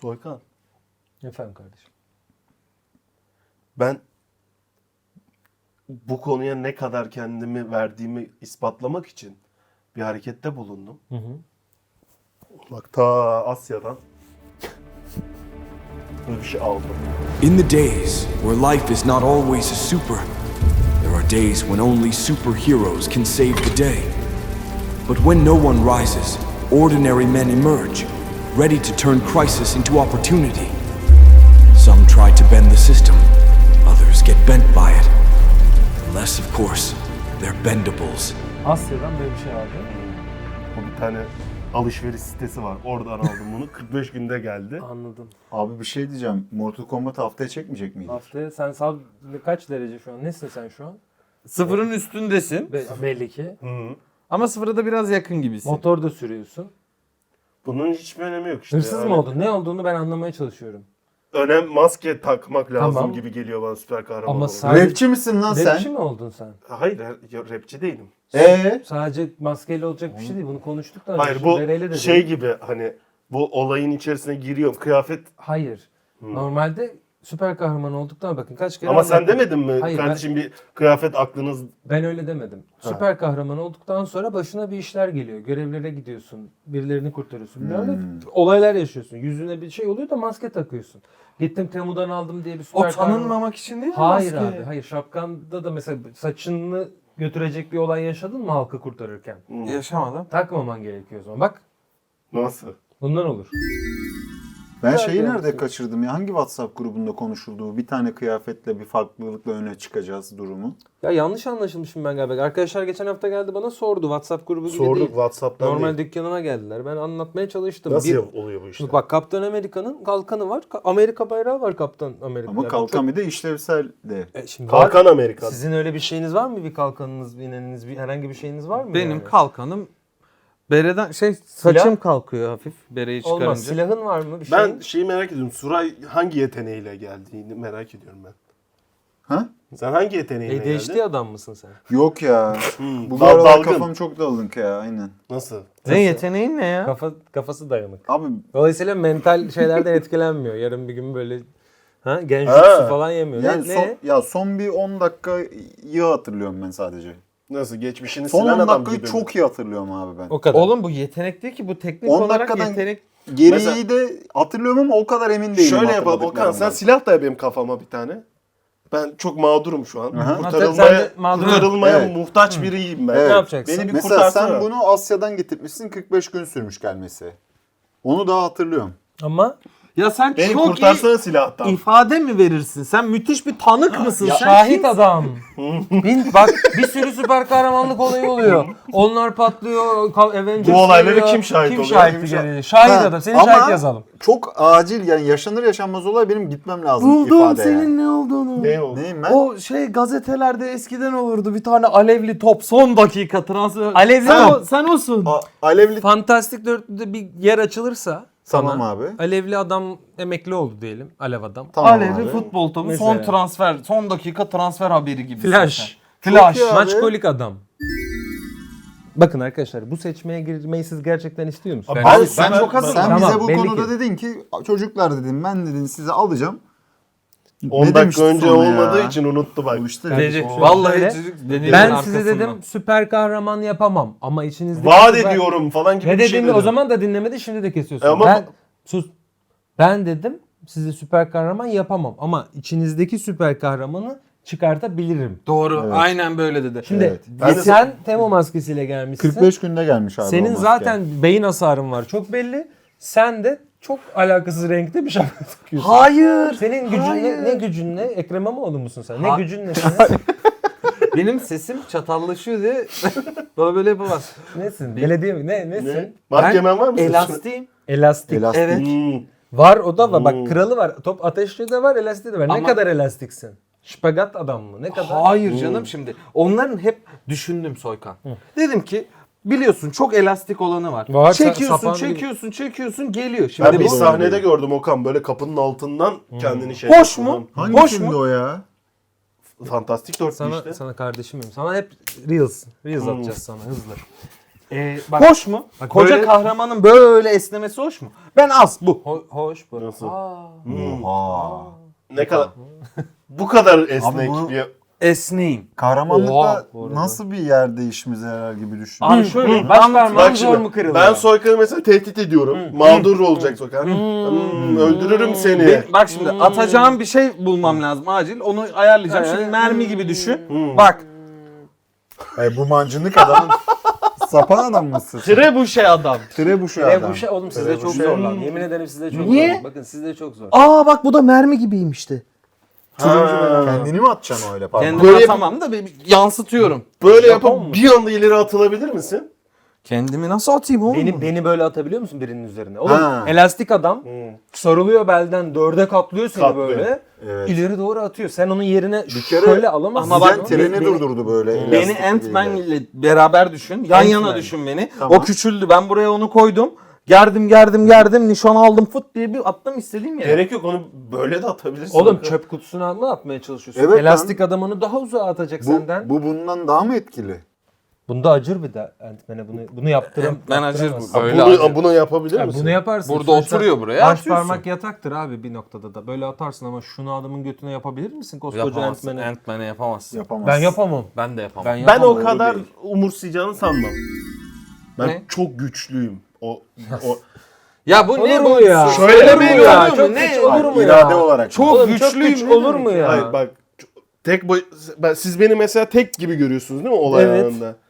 Soykan. Efendim kardeşim. Ben bu konuya ne kadar kendimi verdiğimi ispatlamak için bir harekette bulundum. Hı hı. Bak ta Asya'dan böyle bir şey aldım. In the days where life is not always a super, there are days when only superheroes can save the day. But when no one rises, ordinary men emerge, ready to turn crisis into opportunity. Some try to bend the system, others get bent by it. Unless, of course, they're bendables. Asya'dan böyle bir şey aldı. O bir tane alışveriş sitesi var. Oradan aldım bunu. 45 günde geldi. Anladım. Abi bir şey diyeceğim. Mortal Kombat haftaya çekmeyecek miyiz? Haftaya sen sab kaç derece şu an? Nesin sen şu an? Sıfırın üstündesin. Be- belli ki. Hı. Ama sıfıra da biraz yakın gibisin. Motor da sürüyorsun. Bunun hiçbir önemi yok işte. Hırsız yani. mı oldun? Ne olduğunu ben anlamaya çalışıyorum. Önem maske takmak lazım Tamam. gibi geliyor bana süper kahraman Ama olmak. sadece- Rapçi misin lan sen? Rapçi mi oldun sen? Hayır ya, rapçi değilim. Ee? Sadece maskeyle olacak bir şey değil. Bunu konuştuk da. önce. Hayır Şimdi Bereyle de şey değil. gibi hani bu olayın içerisine giriyorum. Kıyafet Hayır. Normalde süper kahraman olduktan bakın kaç kere ama sen anlattım. demedin mi Hayır, kardeşim bir kıyafet aklınız Ben öyle demedim. Süper kahraman olduktan sonra başına bir işler geliyor. Görevlere gidiyorsun. Birilerini kurtarıyorsun. Böyle Hmm. olaylar yaşıyorsun. Yüzüne bir şey oluyor da maske takıyorsun. Gittim Temu'dan aldım diye bir süper O tanınmamak için değil mi Hayır maske? abi. Hayır şapkanda da mesela saçını götürecek bir olay yaşadın mı halkı kurtarırken? Yaşamadım. Takmaman gerekiyor o zaman. Bak nasıl? bundan olur. Ben şeyi nerede kaçırdım ya? Hangi WhatsApp grubunda konuşulduğu bir tane kıyafetle bir farklılıkla öne çıkacağız durumu? Ya yanlış anlaşılmışım ben galiba. Arkadaşlar geçen hafta geldi bana sordu. WhatsApp grubu gibi Sorduk değil. WhatsApp'tan Normal değil. dükkanıma geldiler. Ben anlatmaya çalıştım. Nasıl Bir- oluyor bu? Şimdi bak Kaptan Amerika'nın kalkanı var. Ka- Amerika bayrağı var Kaptan Amerika. Ama kalkan bir de işlevsel de. çok- E, şimdi. Kalkan Amerika. Sizin öyle bir şeyiniz var mı? Bir kalkanınız, bir ineniniz, bir herhangi bir şeyiniz var mı? Benim yani? kalkanım bereden şey saçım kalkıyor hafif bereyi çıkarınca. Olmaz. Silahın var mı? Bir şey? Ben şeyi merak ediyorum. Suray hangi yeteneğiyle geldiğini merak ediyorum ben. Ha? Sen hangi yeteneğiyle ADHD geldin? adam mısın sen? Yok ya. Hmm, Bu dal- aralar dalgın. kafam çok dağılınk ya aynen. Nasıl? Ne yeteneğin ne ya? Kafa kafası dayanık. Abi Dolayısıyla mental şeylerden etkilenmiyor. Yarın bir gün böyle ha genjutsu Ha. falan yemiyor. yani ne? son, ne? ya son bir 10 dakikayı hatırlıyorum ben sadece. Nasıl? Geçmişini Son silen 10 adam dakikayı gibi mi? çok iyi hatırlıyorum abi ben. O kadar. Oğlum bu yetenek değil ki bu teknik 10 olarak dakikadan- yetenek. Geriyi Mesela- de hatırlıyorum ama o kadar emin değilim. Şöyle yapalım Okan sen hatırladıklarımdan. silah da benim kafama bir tane. Ben çok mağdurum şu an. Aha. Kurtarılmaya, de mağdur- kurtarılmaya Evet. muhtaç biriyim ben. Evet. Ne yapacaksın? Beni bir Mesela kurtarsana. sen bunu Asya'dan getirmişsin 45 gün sürmüş gelmesi. Onu daha hatırlıyorum. Ama Ya sen Beni çok kurtarsana silahtan. iyi ifade mi verirsin? Sen müthiş bir tanık mısın? sen şahit kimsin? adam. Bin, bak bir sürü süper kahramanlık olayı oluyor. Onlar patlıyor. Avengers Bu olaylara geliyor. kim şahit kim oluyor? Şahit Kim? Şahit Ha, adam. Seni ama- şahit yazalım. Çok acil yani yaşanır yaşanmaz olay benim gitmem lazım Buldum ifade senin yani. ne olduğunu. Ne oldu? Neyim ben? O şey gazetelerde eskiden olurdu bir tane alevli top son dakika transfer. Alevli sen, top. o, sen olsun. A- alevli... Fantastik Dörtlü'de bir yer açılırsa sana, Tamam abi. Alevli adam emekli oldu diyelim. Alev adam. Tamam alevli abi. futbol topu Mesela. son transfer son dakika transfer haberi gibi. Flash. Flash. Çok. Maçkolik adam. Bakın arkadaşlar bu seçmeye girmeyi siz gerçekten istiyor musunuz? Ben- Abi sen, ben- çok hazır. ben- Sen Tamam, bize bu konuda ki. dedin ki çocuklar dedim ben dedim size alacağım. 10 Ne dakika önce olmadığı ya? için unuttu bak. Bu işte o- Vallahi dediğinin ben size dedim süper kahraman yapamam ama içinizde Vaat ediyorum falan gibi Ne bir şey dediğimi dedim. o zaman da dinlemedi şimdi de kesiyorsun. E ama- ben sus. Ben dedim size süper kahraman yapamam ama içinizdeki süper kahramanı çıkartabilirim. Doğru. Evet. Aynen böyle dedi. Şimdi Evet. Ben de- sen Temo maskesiyle gelmişsin. 45 günde gelmiş abi o Senin maske. zaten beyin hasarın var çok belli. Sen de çok alakasız renkte bir şapka takıyorsun. Hayır. Senin gücün Hayır. ne, ne gücün ne? Ekrem İmamoğlu musun sen? Ha- Ne gücün ne senin? Benim sesim çatallaşıyor diye bana böyle yapamaz. Nesin? Belediye mi? Ne, nesin? Ne? Mahkemen var mı? senin? Elastiğim. Elastik. Elastik. Evet. Hmm. Var o da var. Hmm. Bak kralı var. Top ateşli de var, elastiği de var. Ne Ama- kadar elastiksin? Şpagat adam mı? Ne kadar? Hayır canım şimdi. Onların hep düşündüm Soykan. Dedim ki biliyorsun çok elastik olanı var. Var, çekiyorsun, sapan çekiyorsun, çekiyorsun geliyor. Şimdi Ben bir bu sahnede gördüm Okan böyle kapının altından kendini şey Hoş mu? Hangi Hoş filmdi mu? o ya? Fantastik dörtlü Sana işte. sana kardeşim benim. Sana hep Reels. Reels Hmm. atacağız sana hızlı. Ee, bak, Hoş mu? Bak Koca böyle- kahramanın böyle esnemesi hoş mu? Ben az bu. ho- hoş bu. Nasıl? Aa. Oha. Ne kadar bu kadar esnek bu- bir Esneyim. Kahramanlıkta Oha, bu arada. nasıl bir yer değişimize yarar gibi düşünüyorum. Abi şöyle baş parmağım Bak zor mu şimdi kırılıyor? ben soykanı mesela tehdit ediyorum. Mağdur olacak soykan. Hmm, öldürürüm seni. Be- bak şimdi atacağım bir şey bulmam lazım acil. Onu ayarlayacağım. Şimdi mermi gibi düşün. Bak. E, bu mancınık adam sapan adam mısın? Trebuşe adam. Trebuşu adam. bu şey oğlum sizde çok zor lan. Yemin ederim sizde çok Niye? zor. Bakın sizde çok zor. Aa bak bu da mermi gibiymişti. Kendini mi atacaksın öyle pardon? Kendimi Böyle- atamam da bir yansıtıyorum. Böyle Japon yapıp mu? bir anda ileri atılabilir misin? Kendimi nasıl atayım oğlum? Beni beni böyle atabiliyor musun birinin üzerine? Oğlum Ha. elastik adam sarılıyor belden dörde katlıyor seni Katlıyor. böyle. Evet. İleri doğru atıyor. Sen onun yerine Bir kere şöyle alamazsın. Ama bak, Bizden treni beni- durdurdu böyle. Beni elastik Ant-Man ile beraber düşün. Yan Ant-Man. yana düşün beni. Tamam. O küçüldü. Ben buraya onu koydum. Gerdim gerdim gerdim nişan aldım fıt diye bir attım istediğim yere. Gerek yok onu böyle de atabilirsin. Oğlum çöp kutusuna mı atmaya çalışıyorsun? Evet Elastik adam onu daha uzağa atacak Bu, senden. bu bundan daha mı etkili? Bunda acır bir de Ant-Man'e bunu bunu yaptıram. Ben acır yaptıramazsın. bu. Böyle bunu, acı. bunu yapabilir Ya misin? bunu yaparsın. Burada Sonuçta oturuyor buraya, Baş atıyorsun. parmak yataktır abi bir noktada da. Böyle atarsın ama şunu adamın götüne yapabilir misin koskoca Yapamazsın. Ant-Man'e? Ant-Man'e yapamazsın. Yapamaz. Ben yapamam. Ben de yapamam. Ben Ben o kadar umursayacağını sanmam. Ben Ne? çok güçlüyüm. O, o Ya bu ne bu ya? Şöyle Olur mu bir ya? Çok Ne? güç olur mu ya? İrade olarak. Çok Oğlum çok güçlüyüm güç ne olur demek mu ya? Hayır bak tek boy ben, siz beni mesela tek gibi görüyorsunuz değil mi olay Evet. anında?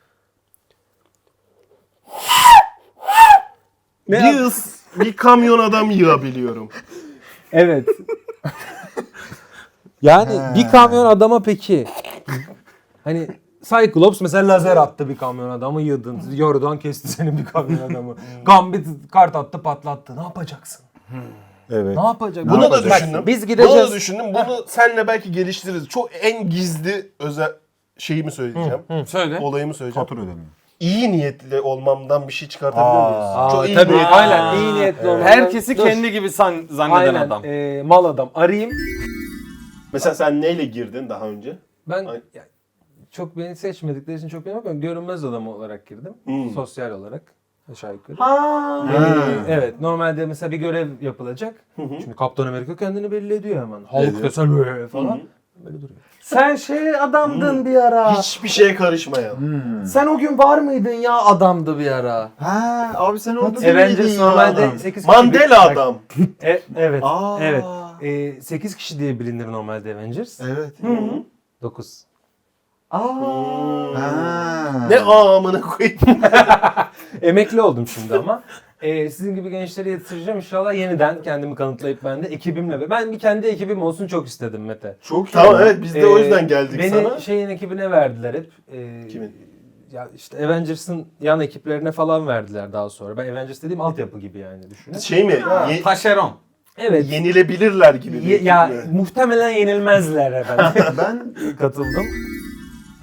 Ne bir, ıs, bir kamyon adam yığabiliyorum. Evet. yani bir kamyon adama peki hani Cyclops mesela lazer attı bir kamyon adamı yıldın. Yordan kesti senin bir kamyon adamı. Gambit kart attı patlattı. Ne yapacaksın? Evet. Ne yapacak? Bunu da düşündüm. Biz Bunu gideceğiz. da düşündüm. Bunu senle belki geliştiririz. Çok en gizli özel şeyimi söyleyeceğim. Söyle. Olayımı söyleyeceğim. Fatura ödemiyor. İyi niyetli olmamdan bir şey çıkartabilir miyiz? Aa, Çok iyi tabii, niyetli. aynen iyi niyetli olmadan. Herkesi Dur. kendi gibi san- zanneden Aynen, adam. e, mal adam. Arayayım. Mesela sen neyle girdin daha önce? Ben Ay- ya, çok beni seçmedikleri için çok bilmiyorum. Görünmez adam olarak girdim. Hmm. Sosyal olarak aşağı yukarı. Ha. Ee, evet normalde mesela bir görev yapılacak. Şimdi Kaptan Amerika kendini belli ediyor hemen. Hulk desen böyle falan. Böyle duruyor. Sen şey adamdın bir ara. Hiçbir şeye karışmayan. Sen o gün var mıydın ya adamdı bir ara. Ha abi sen orada değil Avengers miydin ya? normalde 8 kişi. Mandela adam. E, evet. Aa. Evet. E, 8 kişi diye bilinir normalde Avengers. Evet. 9. Ha. Ne amına koyayım. Emekli oldum şimdi ama. E, sizin gibi gençleri yetiştireceğim inşallah yeniden kendimi kanıtlayıp ben de ekibimle. Ben bir kendi ekibim olsun çok istedim Mete. Çok iyi. tamam evet biz de o Ee, yüzden geldik beni sana. şeyin ekibine verdiler hep. Ee, Kimin? Ya işte Avengers'ın yan ekiplerine falan verdiler daha sonra. Ben Avengers dediğim altyapı gibi yani düşünün. Şey mi? Ye- Taşeron. Evet. yenilebilirler gibi. bir Ye- ya ekip mi? muhtemelen yenilmezler efendim. Ben Katıldım.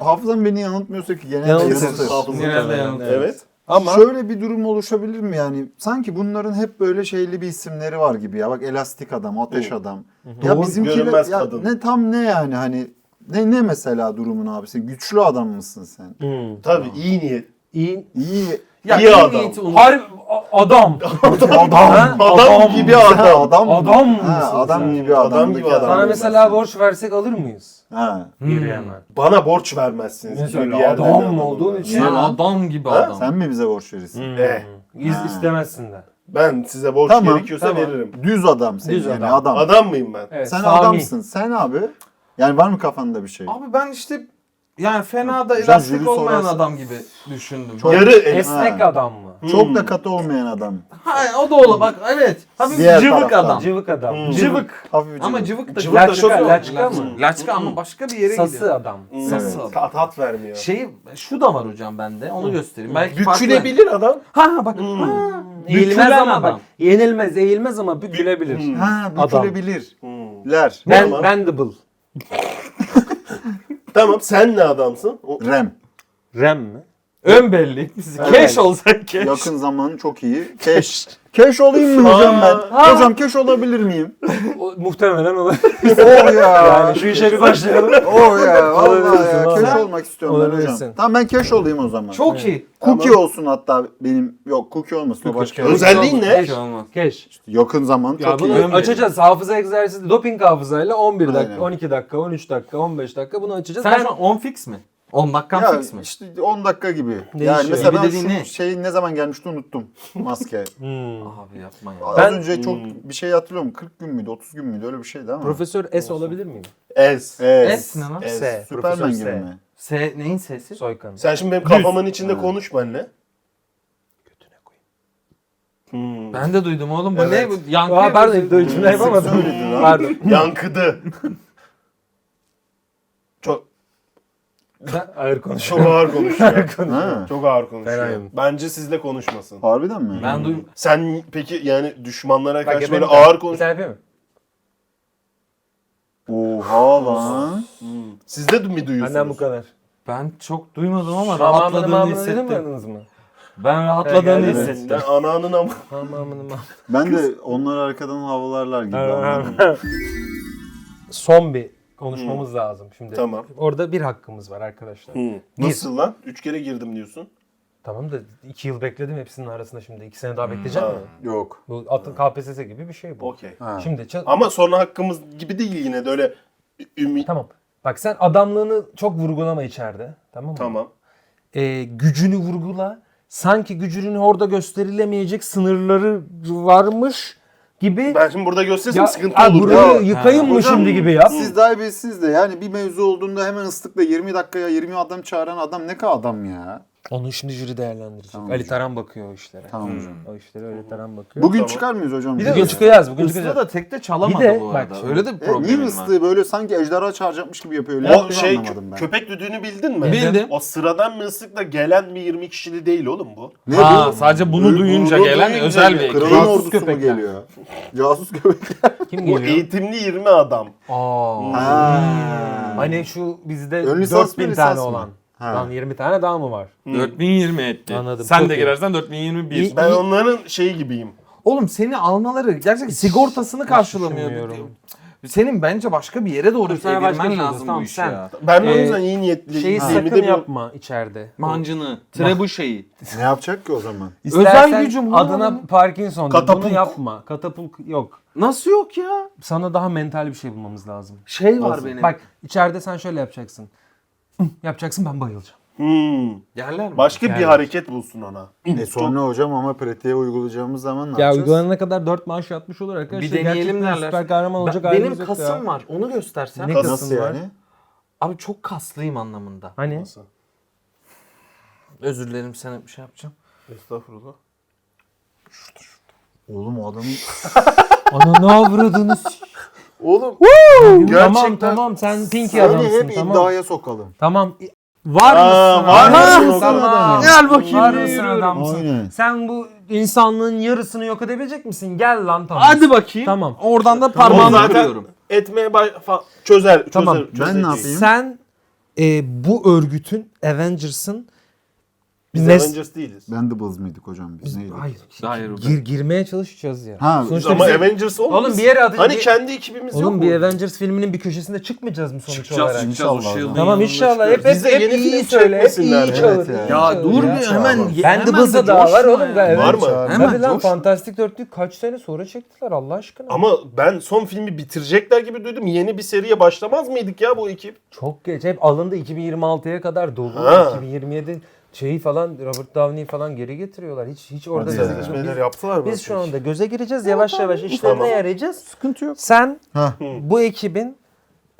Hafızam beni yanıltmıyorsa ki genelde Yanıltır. yanıltır. Hafızam Genelde yanıltır. Evet. Ama Şöyle bir durum oluşabilir mi yani? Sanki bunların hep böyle şeyli bir isimleri var gibi ya. Bak elastik adam, ateş adam. Ya Doğru, bizimkiler görünmez ya kadın. ne tam ne yani hani ne ne mesela durumun abisi? Güçlü adam mısın sen? Hmm. Tabii iyi niyet. iyi İyi Ya İyi adam. niyeti unut. Harbi a- adam. adam. Ha? Adam gibi adam. adam. Adam Ha, mısın adam sen? gibi Adam adam. gibi adam. Sana mesela borç versek alır mıyız? Ha. Geri hemen. Bana borç vermezsiniz. Gibi bir yerden adam adamım olduğun için- Sen adam gibi adam. Sen mi bize borç verirsin? Eh, İz Ha. istemezsin de. ben size borç Tamam, gerekiyorsa tamam. veririm. Düz adam sen Düz yani adam. adam. Adam mıyım ben? Evet, Sen Sami. adamsın. Sen abi. Yani var mı kafanda bir şey? Abi ben işte yani fena da Güzel, elastik olmayan sorarsa- adam gibi düşündüm. Yarı el. Esnek Ha. adam mı? Çok da katı olmayan adam. Ha, o da olur bak evet. Hafif Diğer cıvık taraftan. adam. Cıvık adam. Hmm. Cıvık. Hafif Ama cıvık. da Cıvık da çok- laçka mı? Laçka ama başka bir yere Sası gidiyor. adam. Sası Evet. adam. Tat, tat vermiyor. Şey şu da var hocam bende. Onu göstereyim. Belki farklı. Bükülebilir adam. Ha ha bak. Ha. Eğilmez Bükülen ama adam. bak. Yenilmez, eğilmez ama bükülebilir. Ha Adam. bükülebilir. Hmm. Ler. Ben, Tamam. bendable. Tamam sen ne adamsın? O, Rem. Rem mi? Ön belli. Evet. Keş olsa keş. Yakın zamanı çok iyi. Keş. Keş olayım mı hocam ben? Hocam keş olabilir miyim? O, muhtemelen olur. Oh ya. yani şu işe bir başlayalım. Oh ya. Vallahi Olabilirsin, ya. Keş vallahi. olmak istiyorum ben hocam. Tamam ben keş olayım o zaman. Çok iyi. Cookie olsun hatta benim. Yok cookie olmasın o başka. Özelliğin ne? Keş olmaz. Geç. Yakın zaman Ya çok bunu iyi. açacağız. Hafıza egzersizi, doping hafızayla 11 dakika, Aynen. 12 dakika, 13 dakika, 15 dakika bunu açacağız. Sen Ben- şu an 10 fix mi? 10 dakikan Ya fix mi? işte 10 dakika gibi. Değişiyor. Yani mesela Gibi ben dediğin şu ne? şeyin ne zaman gelmişti unuttum. Maske. Hmm. Abi yapma ya. Az Ben- önce çok bir şey hatırlıyorum. 40 gün müydü, 30 gün müydü öyle bir şeydi ama. Profesör S olabilir miyim? Ez. Evet. S ne lan? S. S. Profesör gibi S. mi? S neyin sesi? Soykan. Sen şimdi benim kafamın içinde konuş benimle. Hmm. Ben de duydum oğlum. Bu Evet. ne? Bu yankı Aa, pardon, yapıyorsun. ilk içimde yapamadım. Söyledi lan. Pardon. Yankıdı. çok Ben ağır konuşuyor. çok ağır konuşuyor. Ha. çok ağır konuşuyor. Bence sizle konuşmasın. Harbiden mi? Ben duydum. Sen peki yani düşmanlara karşı böyle yapayım. ağır konuş. Sen yapayım mı? Oha lan. Sizde de mi duyuyorsunuz? Benden bu kadar. Ben çok duymadım ama Tamamını rahatladığını mamını hissettim. duymadınız mı? Ben rahatladığını Evet, hissettim. Ben ananın ama. Tamamını mamını. Ben de onlar arkadan havalarlar gibi anladım. Son bir konuşmamız lazım şimdi. Tamam. Orada bir hakkımız var arkadaşlar. Hı. Nasıl lan? Üç kere girdim diyorsun. Tamam da iki yıl bekledim hepsinin arasında şimdi. iki sene daha bekleyeceğim mi? Yok. Bu atın KPSS gibi bir şey bu. Okey. Ha. Şimdi ça- Ama sonra hakkımız gibi değil yine de öyle ümit. tamam. Bak sen adamlığını çok vurgulama içeride. Tamam mı? Tamam. Ee, gücünü vurgula. Sanki gücünün orada gösterilemeyecek sınırları varmış gibi. Ben şimdi burada göstersem ya, sıkıntı Aa, olur. burayı Ya. yıkayım mı Hocam, şimdi gibi yap. Siz daha iyisiniz de yani bir mevzu olduğunda hemen ıslıkla 20 dakikaya 20 adam çağıran adam ne kadar adam ya. Onu şimdi jüri değerlendirecek. Tamam Ali hocam. Taran bakıyor o işlere. Tamam hocam. O işlere öyle Taran bakıyor. Bugün Tamam. çıkar mıyız hocam? Bir de bugün çıkacağız. Bugün Islı çıkacağız. da tekte çalamadı Bir de bu bak arada. şimdi- Öyle de bir Evet, niye problemim var. ıslığı böyle sanki ejderha çağıracakmış gibi yapıyor öyle O şey anlamadım ben. köpek düdüğünü bildin mi? Bildim. O sıradan bir ıslıkla gelen bir 20 kişili değil oğlum bu. Ne Ha, bu? sadece bunu Bunu duyunca duyunca gelen geliyor. özel bir ekip. Kralın Casus ordusu mu köpekler. geliyor? Casus köpek. Kim Bu geliyor? eğitimli 20 adam. Aa. Ha. Hani şu bizde Ön lisans 4000 mı, tane lisans mı? olan. Ha. Lan 20 tane daha mı var? 4020 etti. Anladım, Sen çok de iyi. girersen 4021. İyi. Ben onların şeyi gibiyim. Oğlum seni almaları gerçekten sigortasını karşılamıyor. düşünmüyorum. Senin bence başka bir yere doğru sana başka bir lazım tamam, bu işi sen- ya. Ben de o Ee, yüzden iyi niyetli. Şeyi 20'de sakın bir- yapma içeride. Mancını, trebu şeyi. Ne yapacak ki o zaman? İstersen gücüm adına. Parkinson de, Katapult. bunu yapma. Katapult yok. Nasıl yok ya? Sana daha mental bir şey bulmamız lazım. Şey var benim. Bak içeride sen şöyle yapacaksın. Yapacaksın ben bayılacağım. Hmm. Yerler mi? Başka bir hareket bulsun ona. E sonra hocam ama pratiğe uygulayacağımız zaman ne Ya yapacağız? uygulanana kadar 4 maaş yatmış olur arkadaşlar. bir deneyelim Gerçekten derler. Süper kahraman Ben- olacak benim halimiz yok kasım ya. var. Onu göstersem. Ne Kas- Nasıl var? yani? Abi çok kaslıyım anlamında. Hani? Özür dilerim sana bir şey yapacağım. Estağfurullah. Oğlum o adamın... Ana ne avradınız? Oğlum tamam gerçekten tamam sen pinky Seni adamsın hep tamam. iddiaya sokalım. Tamam. Var Aa, mısın? var Ha, mısın o tamam. kadar? Gel bakayım, Var mısın yürüyorum? adamsın? Aynen. Sen bu insanlığın yarısını yok edebilecek misin? Gel lan tamam. Hadi bakayım. Tamam. Oradan da o parmağımı zaten kırıyorum. etmeye fa- çözer, çözer. Tamam. Ben çözeceğiz. ne yapayım? Sen e, bu örgütün Avengers'ın Biz Nes- Avengers değiliz. Bendible's miydik hocam biz neydik? Hayır. Hayır, o Gir, girmeye çalışacağız ya. Ha, Sonuçta Ama bizim- Avengers olmaz. Oğlum bir yere atacağız. Hani kendi ekibimiz yok Oğlum mu? bir Avengers filminin bir köşesinde çıkmayacağız mı sonuç Çıkacağız olarak? çıkacağız o İnşallah. Shield'ın Tamam inşallah. Hep, hep, Bize hep yeni iyi söyle. Hep çekmesinler. iyi çağır. Evet iyi ya. Ya dur bir hemen. Ben de Buz'da daha var oğlum. Var mı? Hemen lan. Fantastic Dörtlüğü kaç sene sonra çektiler Allah aşkına. Ama ben son filmi bitirecekler gibi duydum. Yeni bir seriye başlamaz mıydık ya bu ekip? Çok geç. Hep alındı 2026'ya kadar dolu. Ha. 2027 şeyi falan Robert Downey falan geri getiriyorlar. Hiç hiç orada Hadi biz, ya. Sözleşmeler yaptılar mı? biz şu anda göze gireceğiz yavaş yavaş işlerine Tamam. yarayacağız. Sıkıntı yok. Sen bu ekibin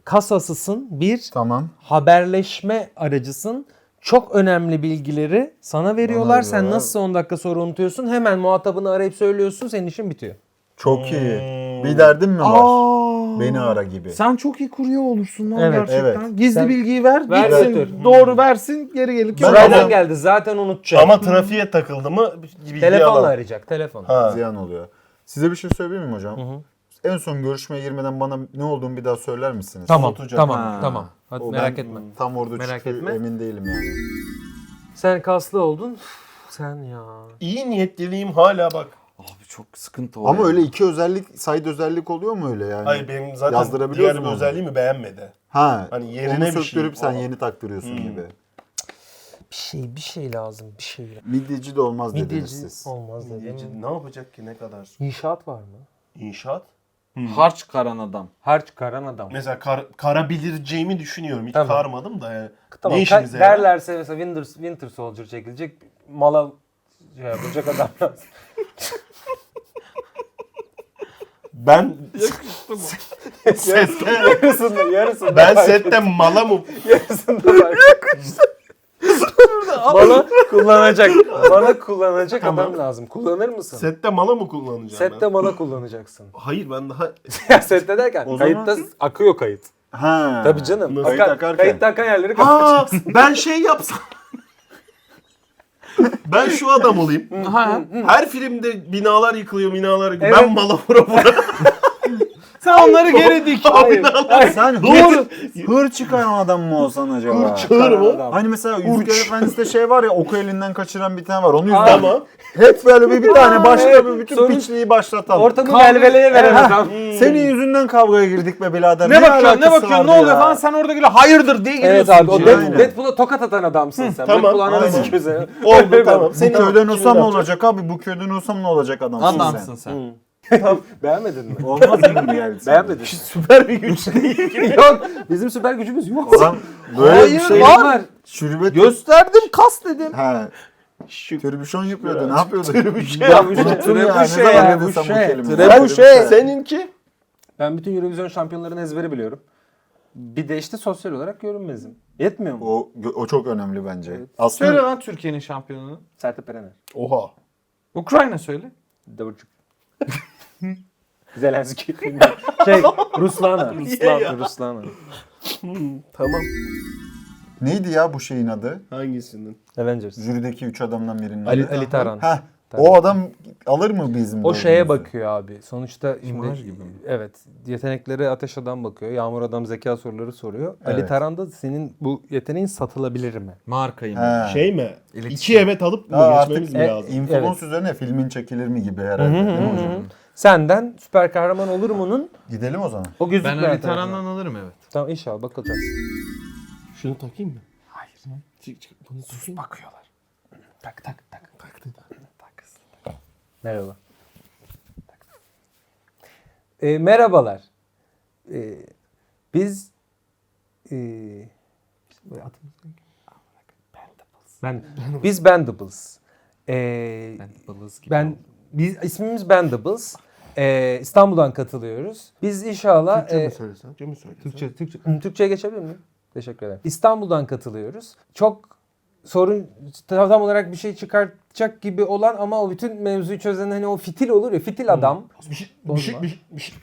kasasısın. Bir Tamam. haberleşme aracısın. Çok önemli bilgileri sana veriyorlar. Sen veriyorlar. nasıl 10 dakika sonra unutuyorsun? Hemen muhatabını arayıp söylüyorsun. Senin işin bitiyor. Çok iyi. Bir derdin mi var? Beni ara gibi. Sen çok iyi kurye olursun lan Evet, gerçekten. evet. Gizli Sen- bilgiyi ver, Ver, gitsin, götür. doğru versin, geri gelip Ben- Sırayla Ama- geldi. Zaten unutacak. Ama trafiğe takıldı mı bilgi Telefonla arayacak. Telefon. Ha. Ziyan oluyor. Size bir şey söyleyeyim mi hocam? En son görüşmeye girmeden bana ne olduğunu bir daha söyler misiniz? Tamam. Unutacak. Tamam. Ha. Tamam. Hadi O merak ben etme. Tam orada Merak çünkü etme. emin değilim yani. Sen kaslı oldun. Sen ya. İyi niyetliliğim hala bak. Çok sıkıntı o. Ama öyle iki özellik, side özellik oluyor mu öyle yani? Hayır benim zaten diğer bir özelliğimi beğenmedi. Ha. Hani yerine onu bir söktürüp şey sen yeni taktırıyorsun Hmm. gibi. Bir şey bir şey lazım bir şey. Midyeci de olmaz dediniz Midyeci siz. olmaz dedim. Midyeci ne yapacak ki ne kadar? İnşaat var mı? İnşaat. harç karan adam. Harç karan adam. Mesela kar, karabileceğimi düşünüyorum. Hiç Tamam. karmadım da yani. Tamam. ne ka- işimize yarar? derlerse mesela Winter, Winter Soldier çekilecek mala şey yapacak adam lazım. Ben sette, yarısında yarısında. ben fark sette mala mı? Yarısında fark Bana kullanacak. Bana kullanacak Tamam. adam lazım. Kullanır mısın? Sette mala mı kullanacağım Sette ben? bana kullanacaksın. Hayır ben daha... ya sette derken O kayıtta zaman- akıyor kayıt. Ha. Tabii canım. Nasıl? Akan- Kayıt akarken. Kayıtta akan yerleri kapatacak. Aa ben şey yapsam. Ben şu adam olayım. Ha. Her filmde binalar yıkılıyor, binalar yıkılıyor. Evet. Ben mala vura vura. Sen onları geri dik. Hayır. hayır. Sen Doğru. hır, hır çıkaran adam mı olsan acaba? Hır çığır mı? Hani mesela Yüzük Efendisi'de şey var ya oku elinden kaçıran bir tane var. Onu yüzden Tamam. hep böyle bir, bir tane evet. bir bütün Sorun- piçliği başlatan. Ortamı Kavga- velveleye veren adam. Senin yüzünden kavgaya girdik be birader. Ne bakıyorsun ne alakası bakıyorsun ne vardı oluyor ya? falan sen orada gülüyor. Hayırdır diye Evet giriyorsun. abi o içeri. Dead, Aynen. Deadpool'a tokat atan adamsın sen. tamam, Deadpool ananı aynen. Oldu tamam. Bu Senin köyden olsam ne olacak abi? Bu köyden olsam ne olacak adamsın, Adamsın sen. Beğenmedin mi? Olmaz gibi geldi sana? Beğenmedin. mi? Süper bir güç değil. yok. Bizim süper gücümüz yok. Adam böyle Hayır, bir şey var. var. Şürübet Gösterdim kas dedim. Ha. Türbüşon yapıyordu. Ne yapıyordu? Türbüşe Ya, yapmış. Unuttum ya. Ne Trebuşe zaman ya, dedin sen bu kelimeyi? Trebuşe. Seninki? Ben bütün Eurovision şampiyonlarının ezberi biliyorum. Bir de işte sosyal olarak görünmezim. Yetmiyor mu? O, o çok önemli bence. Söyle Aslında lan Türkiye'nin şampiyonunu. Sertab Erener. Oha. Ukrayna söyle. Davutçuk. Zelenski. şey, Ruslana. Ruslan, Ruslana. Tamam. neydi ya bu şeyin adı? Hangisinin? Avengers. Jürideki üç adamdan birinin Ali, adı. Ali Taran. Heh, o adam alır mı bizim O şeye bakıyor abi. Sonuçta şimdi evet yetenekleri Ateş Adam bakıyor. Yağmur Adam zeka soruları soruyor. Ali Evet. Taran da senin bu yeteneğin satılabilir mi? Markayım. He. Şey mi? İletişim. İki evet alıp mı Ha, geçmemiz artık mi e, lazım? influence Evet. üzerine filmin çekilir mi gibi herhalde. değil mi hocam? Senden süper kahraman olur mu'nun Gidelim o zaman. o gözlükler Ben Ali tarafından. Taran'dan alırım evet. Tamam inşallah bakacağız. Şunu takayım mı? Hayır. Çık, çık, bunu takayım. Bakıyorlar. Tak tak tak. Merhaba. E, merhabalar. E, biz e, böyle ne? ben biz Bendables. E, Balız gibi. ben biz ismimiz Bendables. E, İstanbul'dan katılıyoruz. Biz inşallah Türkçe e, mi söylesen? Türkçe mi söylesen? Türkçe, Türkçe. Hı, Türkçe'ye geçebilir miyim? Teşekkür ederim. İstanbul'dan katılıyoruz. Çok sorun tam olarak bir şey çıkartacak gibi olan ama o bütün mevzuyu çözen hani o fitil olur ya fitil adam Bir şey, bir şey, bir şey, bir şey.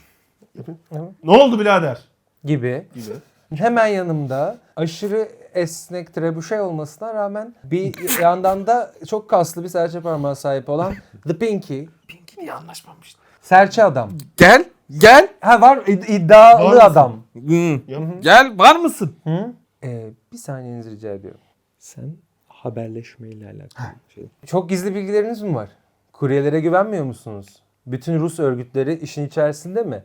Yapayım. Ne oldu birader? gibi. Gibi. Hemen yanımda aşırı esnek trebuşe olmasına rağmen bir yandan da çok kaslı bir serçe parmağı sahip olan The Pinky. Pinky niye anlaşmamıştı? Serçe adam. Gel. Gel. Ha var id- iddialı Var mısın? adam. Yap. Gel var mısın? Hı? Ee, bir saniyenizi rica ediyorum. Sen haberleşmeyle alakalı bir şey. Çok gizli bilgileriniz mi var? Kuryelere güvenmiyor musunuz? Bütün Rus örgütleri işin içerisinde mi?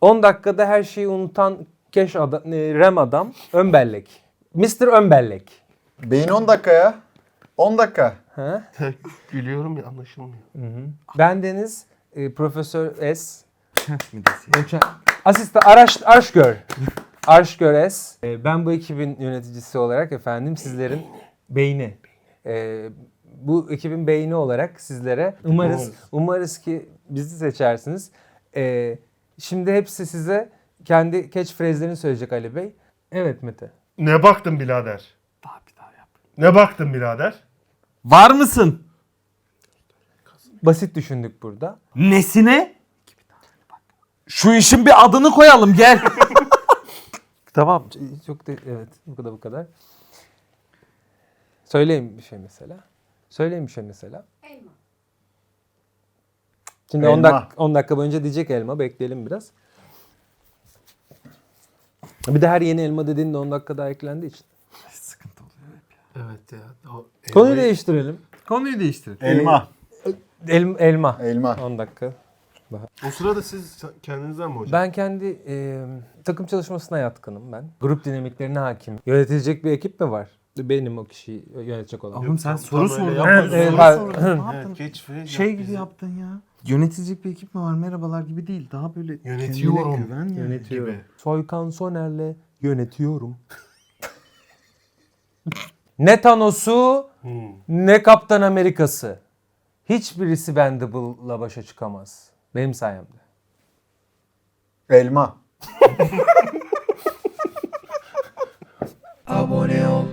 10 dakikada her şeyi unutan keş adam, e, rem adam ön bellek. Mr. ön bellek. Beyin 10 dakika ya. 10 dakika. Ha? Gülüyorum ya anlaşılmıyor. Ben Deniz, e, Profesör S. Doçent- Asistan Araş, Arşgör. Arşgör S. E, ben bu ekibin yöneticisi olarak efendim sizlerin beyni. E, bu ekibin beyni olarak sizlere umarız Umarız. umarız ki bizi seçersiniz. E, şimdi hepsi size kendi catchphrase'lerini söyleyecek Ali Bey. Evet Mete. Ne baktın birader? Daha bir daha yap. Ne baktın birader? Var mısın? Basit düşündük burada. Nesine? Şu işin bir adını koyalım gel. Tamam. Çok da, evet bu kadar bu kadar. Söyleyeyim bir şey mesela. Söyleyeyim bir şey mesela. Elma. Şimdi 10 Elma. dakika, 10 dakika boyunca diyecek elma. Bekleyelim biraz. Bir de her yeni elma dediğinde 10 dakika daha eklendiği için. Sıkıntı oluyor hep Evet ya. O, Konuyu değiştirelim. Konuyu değiştir. Elma. El- elma. Elma. 10 dakika. O sırada siz kendinizden mi hocam? Ben kendi e, takım çalışmasına yatkınım ben. Grup dinamiklerine hakim. Yönetilecek bir ekip mi var? Benim o kişiyi yönetecek olan. Oğlum sen soru tam öyle sordun. yapma. Evet, Soru ha- sordun. Ne yaptın? Evet, geç ve Şey yap gibi bizi. yaptın ya. Yönetecek bir ekip mi var merhabalar gibi değil. Daha böyle Yönetiyorum. kendine güven yani. Yönetiyorum. gibi. Soykan Soner'le yönetiyorum. ne Thanos'u Hmm. ne Kaptan Amerika'sı. Hiçbirisi Bendible'la başa çıkamaz. Benim sayemde. Elma. Abone ol.